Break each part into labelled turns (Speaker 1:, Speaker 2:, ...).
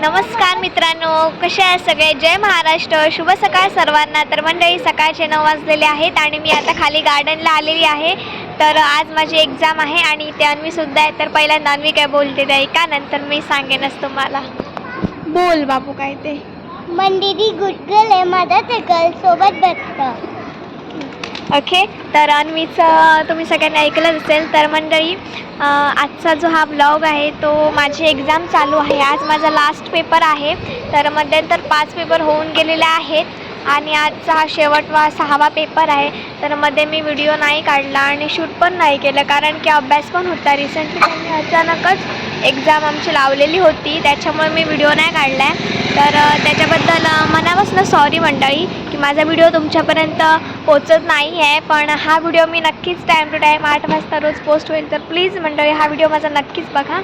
Speaker 1: नमस्कार मित्रांनो कसे आहे सगळे? जय महाराष्ट्र. शुभ सकाळ सर्वांना. तर मंडळी सकाळचे नऊ वाजलेले आहेत आणि मी आता खाली गार्डनला आलेली आहे. तर आज माझी एक्झाम आहे आणि ते अन्वीसुद्धा आहे. तर पहिल्यांदा अन्वी काय बोलते ते ऐका नंतर मी सांगेनच तुम्हाला. बोल बाबू काय ते?
Speaker 2: मंदिरी गुडगल आहे मदत गर्ल सोबत बसतं
Speaker 1: ओके तर अन्वीचं तुम्ही सगळ्यांनी ऐकलंच असेल तर मंडळी आजचा जो हा ब्लॉग आहे तो माझी एक्झाम चालू आहे. आज माझा लास्ट पेपर आहे. तर मध्यंतर पाच पेपर होऊन गेलेले आहेत. आणि आजचा हा शेवटवा सहावा पेपर आहे. तर मध्ये मी व्हिडिओ नाही काढला आणि शूट पण नाही केलं. कारण की अभ्यास पण होता रिसेंटली त्यांनी अचानकच एक्झाम आमची लावलेली होती. त्याच्यामुळे मी व्हिडिओ नाही काढला आहे तर त्याच्याबद्दल मनापासून सॉरी मंडळी की माझा व्हिडिओ तुमच्यापर्यंत पोचत नाही आहे पण हा व्हिडिओ मी नक्कीच टाईम टू टाईम आठ वाजता रोज पोस्ट होईल. तर प्लीज मंडळी हा व्हिडिओ माझा नक्कीच बघा.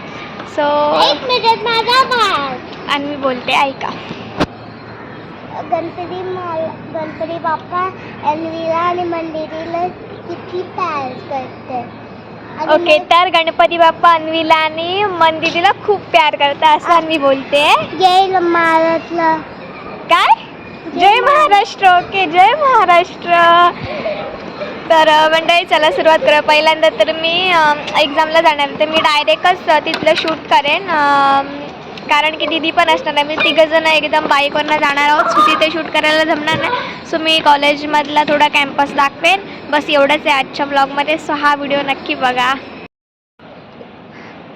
Speaker 1: सो
Speaker 2: एक मिनिट माझा भाग.
Speaker 1: आणि मी बोलते ऐका.
Speaker 2: गणपती माल गणपती बाप्पा एनवीला आणि मंदिरीला किती प्यार करते.
Speaker 1: ओके तर गणपती बाप्पा अन्वीला आणि मंदिरीला खूप प्यार करता असं अन्वी बोलते.
Speaker 2: जय महाराष्ट्र.
Speaker 1: काय? जय महाराष्ट्र ओके जय महाराष्ट्र. तर मंडळी चला सुरुवात करूया. पहिल्यांदा तर मी एक्झामला जाणार. तर मी डायरेक्टच तिथलं शूट करेन. कारण की दिदी पण असणार आहे. मी तिघंजणं एकदम बाईकवरनं जाणार आहोत. सो तिथे शूट करायला जमणार नाही. सो मी कॉलेजमधला थोडा कॅम्पस दाखवेन. बस एवढंच आहे आजच्या ब्लॉगमध्ये. सो हा व्हिडिओ नक्की बघा.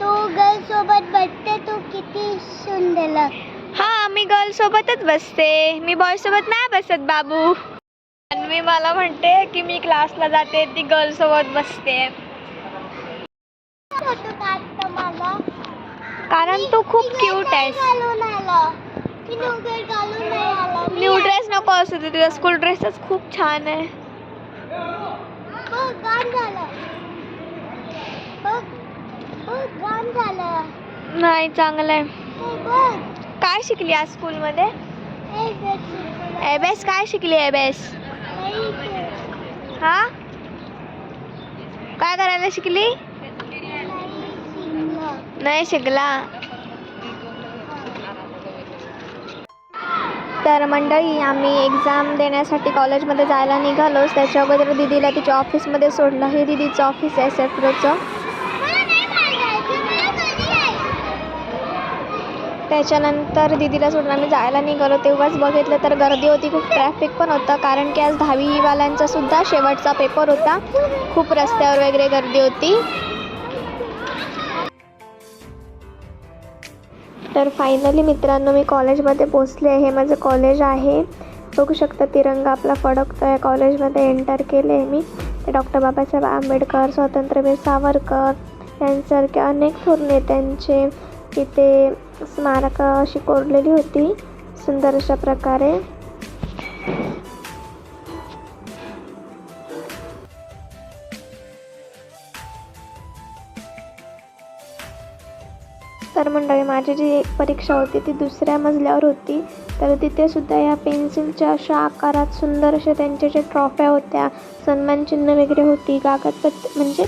Speaker 2: तू गर्ल सोबत बसते तू किती सुंदर
Speaker 1: हां मी गर्लसोबतच बसते. मी बॉयसोबत नाही बसत बाबू. मी मला म्हणते की मी क्लासला जाते ती गर्लसोबत बसते. कारण तू खूप क्यूट
Speaker 2: मी
Speaker 1: न्यू ड्रेस नको असू दे तुझा स्कूल ड्रेसच खूप छान आहे.
Speaker 2: बघ गाण झालं.
Speaker 1: नाही चांगलं आहे.
Speaker 2: हे
Speaker 1: काय शिकली आज स्कूलमध्ये
Speaker 2: हे.
Speaker 1: एबेस काय शिकली एबेस
Speaker 2: ते.
Speaker 1: हा? काय करायला शिकलं.
Speaker 2: नाही शिकला.
Speaker 1: तर मंडळी आम्ही एक्झाम देण्यासाठी कॉलेजमध्ये जायला निघालोच. त्याच्या अगोदर दिदीला तिच्या ऑफिसमध्ये सोडलं. हे दिदीचं ऑफिस आहे सेफ्रोचं त्याच्यानंतर दिदीला सोडून आम्ही जायला निघालो. तेव्हाच बघितलं तर गर्दी होती खूप ट्रॅफिक पण होतं. कारण की आज दहावीवाल्यांचा सुद्धा शेवटचा पेपर होता. खूप रस्त्यावर वगैरे गर्दी होती. तर फायनली मित्रांनो मी कॉलेजमध्ये पोचले आहे. माझं कॉलेज आहे. बघू शकता तिरंगा आपला फडकतो आहे कॉलेजमध्ये एंटर केले आहे मी. ते डॉक्टर बाबासाहेब आंबेडकर स्वातंत्र्यवीर सावरकर यांसारखे अनेक थोर नेत्यांचे तिथे स्मारकं अशी कोरलेली होती. सुंदर अशा प्रकारे. सर मंडळी माझी जी परीक्षा होती ती दुसऱ्या मजल्यावर होती. तर तिथेसुद्धा या पेन्सिलच्या अशा आकारात सुंदर अशा त्यांच्या ज्या ट्रॉफ्या होत्या सन्मानचिन्ह वगैरे होती कागदपत्र म्हणजे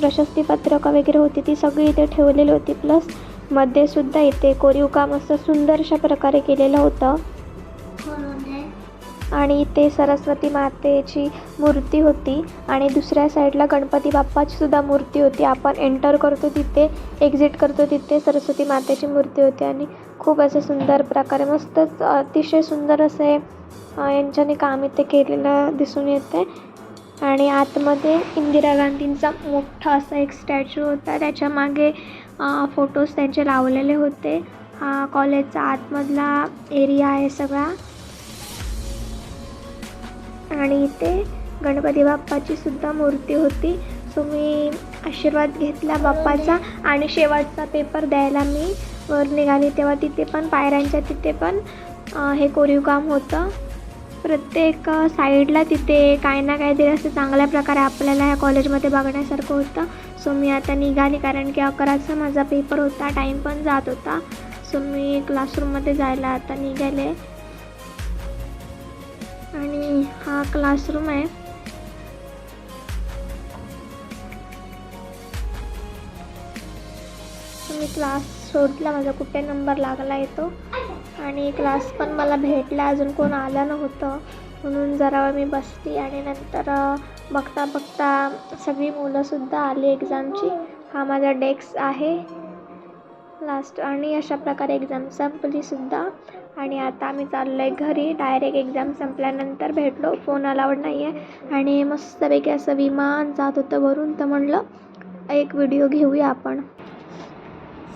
Speaker 1: प्रशस्तीपत्रकं वगैरे होती ती सगळी इथे ठेवलेली होती. प्लसमध्ये सुद्धा इथे कोरीव काम असं सुंदर अशा प्रकारे केलेलं होतं. आणि इथे सरस्वती मातेची मूर्ती होती. आणि दुसऱ्या साईडला गणपती बाप्पाची सुद्धा मूर्ती होती. आपण एंटर करतो तिथे एक्झिट करतो तिथे सरस्वती मातेची मूर्ती होती. आणि खूप असं सुंदर प्रकारे मस्तच अतिशय सुंदर असे यांच्याने काम इथे केलेलं दिसून येते. आणि आतमध्ये इंदिरा गांधींचा मोठा असा एक स्टॅच्यू होता. त्याच्यामागे फोटोज त्यांचे लावलेले होते. हा कॉलेजचा आतमधला एरिया आहे सगळा. आणि इथे गणपती बाप्पाची सुद्धा मूर्ती होती. सो मी आशीर्वाद घेतला बाप्पाचा आणि शेवटचा पेपर द्यायला मी वर निघाली. तेव्हा तिथे पण पायऱ्यांच्या तिथे पण हे कोरीव काम होतं. प्रत्येक साईडला तिथे काही ना काहीतरी असं चांगल्या प्रकारे आपल्याला ह्या कॉलेजमध्ये बघण्यासारखं होतं. सो मी आता निघाली कारण की अकराचा माझा पेपर होता. टाईम पण जात होता. सो मी क्लासरूममध्ये जायला आता निघाले. आणि हा क्लासरूम आहे. मी क्लास शोधला माझा कुठे नंबर लागला येतो आणि क्लास पण मला भेटला अजून कोण आलं नव्हतं. म्हणून जरा वेळ मी बसली आणि नंतर बघता बघता सगळी मुलंसुद्धा आली एक्झामची हा माझा डेस्क आहे. लास्ट आणि अशा प्रकारे एक्झाम संपलीसुद्धा आणि आता आम्ही चाललो आहे घरी. डायरेक्ट एक्झाम संपल्यानंतर भेटलो. फोन अलावड नाही आहे आणि मस्तपैकी असं विमान जात होतं वरून तर म्हणलं एक व्हिडिओ घेऊया आपण.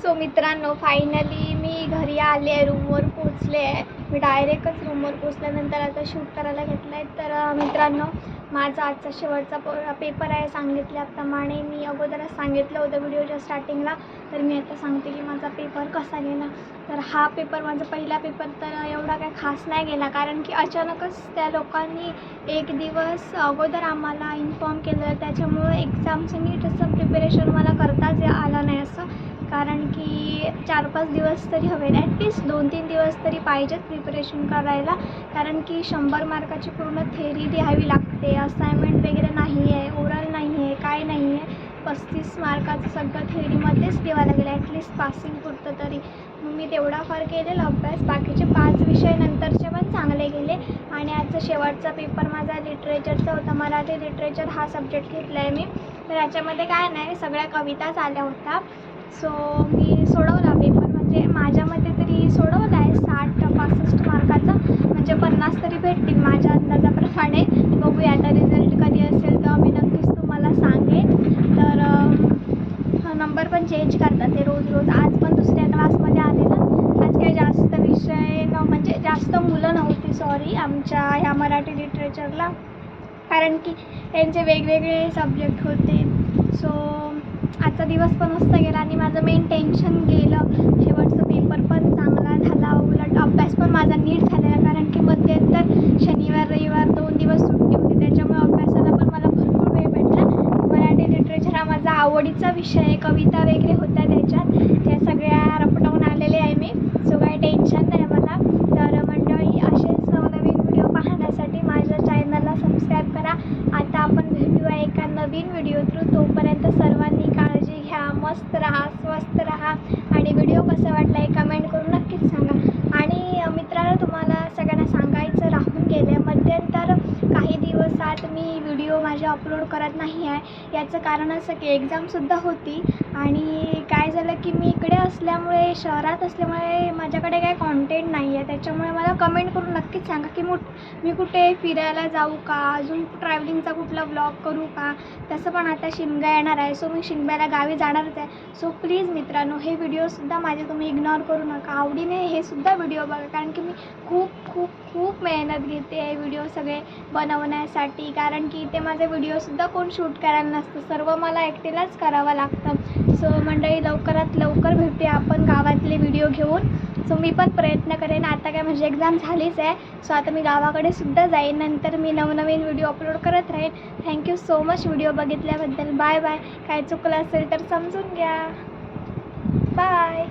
Speaker 1: सो मित्रांनो फायनली मी घरी आले आहे रूमवर पोचले आहे मी डायरेक्टच रूमवर पोचल्यानंतर आता शूट करायला घेतलं आहे तर मित्रांनो माझा आजचा शेवटचा प पेपर आहे सांगितल्याप्रमाणे. मी अगोदरच सांगितलं होतं व्हिडिओच्या स्टार्टिंगला तर मी आता सांगते की माझा पेपर कसा गेला. तर हा पेपर माझा पहिला पेपर तर एवढा काही खास नाही गेला. कारण की अचानकच त्या लोकांनी एक दिवस अगोदर आम्हाला इन्फॉर्म केलं. त्याच्यामुळं एक्झामचं नीट असं प्रिपरेशन मला करताच आलं नाही असं. कारण की चार पाच दिवस तरी हवे ॲटलिस्ट दोन तीन दिवस तरी पाहिजेच प्रिपरेशन करायला. कारण की शंभर मार्काची पूर्ण थेरी लिहावी लागते. असाइनमेंट वगैरे नाही आहे ओरल नाही आहे काय नाही आहे पस्तीस मार्काचं सगळं थेरीमध्येच लिहावं लागेल. ॲटलिस्ट पासिंग पुरतं तरी. मग मी तेवढा फार केलेला अभ्यास. बाकीचे पाच विषय नंतरचे पण चांगले गेले. आणि आजचा शेवटचा पेपर माझा लिटरेचरचा होता. मराठी लिटरेचर हा सब्जेक्ट घेतला आहे मी. तर याच्यामध्ये काय नाही सगळ्या कविताच आल्या होत्या. सो मी सोडवला पेपर म्हणजे माझ्या मते तरी सोडवला आहे. साठ पासष्ट मार्काचा. म्हणजे पन्नास तरी भेटतील माझ्या अंदाजाप्रमाणे. बघूया आता रिझल्ट कधी असेल तर मी नक्कीच तुम्हाला सांगेन. तर नंबर पण चेंज करतात ते रोज रोज. आज पण दुसऱ्या क्लासमध्ये आलेलं. आज काही जास्त विषय न म्हणजे जास्त मुलं नव्हती सॉरी आमच्या ह्या मराठी लिटरेचरला कारण की त्यांचे वेगवेगळे सब्जेक्ट होते. सो आजचा दिवस पण मस्त गेला आणि माझं मेन टेन्शन गेलं. शेवटचं पेपर पण चांगला झाला उलट अभ्यास पण माझा नीट झालेला कारण की मध्यंतर शनिवार रविवार दोन दिवस सुट्टी होती त्याच्यामुळे अभ्यासाला पण मला भरपूर वेळ भेटला. मराठी लिटरेचर हा माझा आवडीचा विषय आहे कविता वगैरे होत्या त्याच्यात. त्या सगळ्या रपटवून आलेले आहे मी. सो काही टेन्शन नाही मला. तर मंडळी असेच नवनवीन व्हिडिओ पाहण्यासाठी माझ्या चॅनलला सबस्क्राईब करा. आता आपण भेटूया एका नवीन व्हिडिओ थ्रू तोपर्यंत सर्वांनी काळजी घ्या मस्त राहा स्वस्त राहा. आणि व्हिडिओ कसा वाटला हे कमेंट करून नक्कीच सांगा. आणि मित्रांनो तुम्हाला सगळ्यांना सांगायचं राहून गेलं मध्यंतर काही दिवसात मी व्हिडिओ माझे अपलोड करत नाही आहे. याचं कारण असं की एक्झामसुद्धा होती आणि काय झालं की मी इकडे असल्यामुळे शहरात असल्यामुळे माझ्याकडे काही कॉन्टेंट नाही आहे त्याच्यामुळे मला कमेंट करून नक्कीच सांगा की मुठ मी कुठे फिरायला जाऊ का? अजून ट्रॅव्हलिंगचा कुठला ब्लॉग करू का? तसं पण आता शिमगा येणार आहे सो मी शिमग्याला गावी जाणारच आहे. सो प्लीज मित्रांनो हे व्हिडिओसुद्धा माझे तुम्ही इग्नोर करू नका. आवडीने हे सुद्धा व्हिडिओ बघा कारण की मी खूप खूप खूप मेहनत घेते आहे व्हिडिओ सगळे बनवण्यासाठी. कारण की इथे माझे व्हिडिओसुद्धा कोण शूट करायला नसतं सर्व मला एकटीलाच करावं लागतं. सो मंडळी लवकरात लवकर भेटूया आपण गावातले व्हिडिओ घेऊन. सो मी पण प्रयत्न करेन. आता काय माझी एक्झाम झालीच आहे. सो आता मी गावाकडे सुद्धा जाईन. नंतर मी नवनवीन व्हिडिओ अपलोड करत राहीन. Thank you so much video बघितल्याबद्दल. Bye bye काय चुकलं असेल तर समजून घ्या. बाय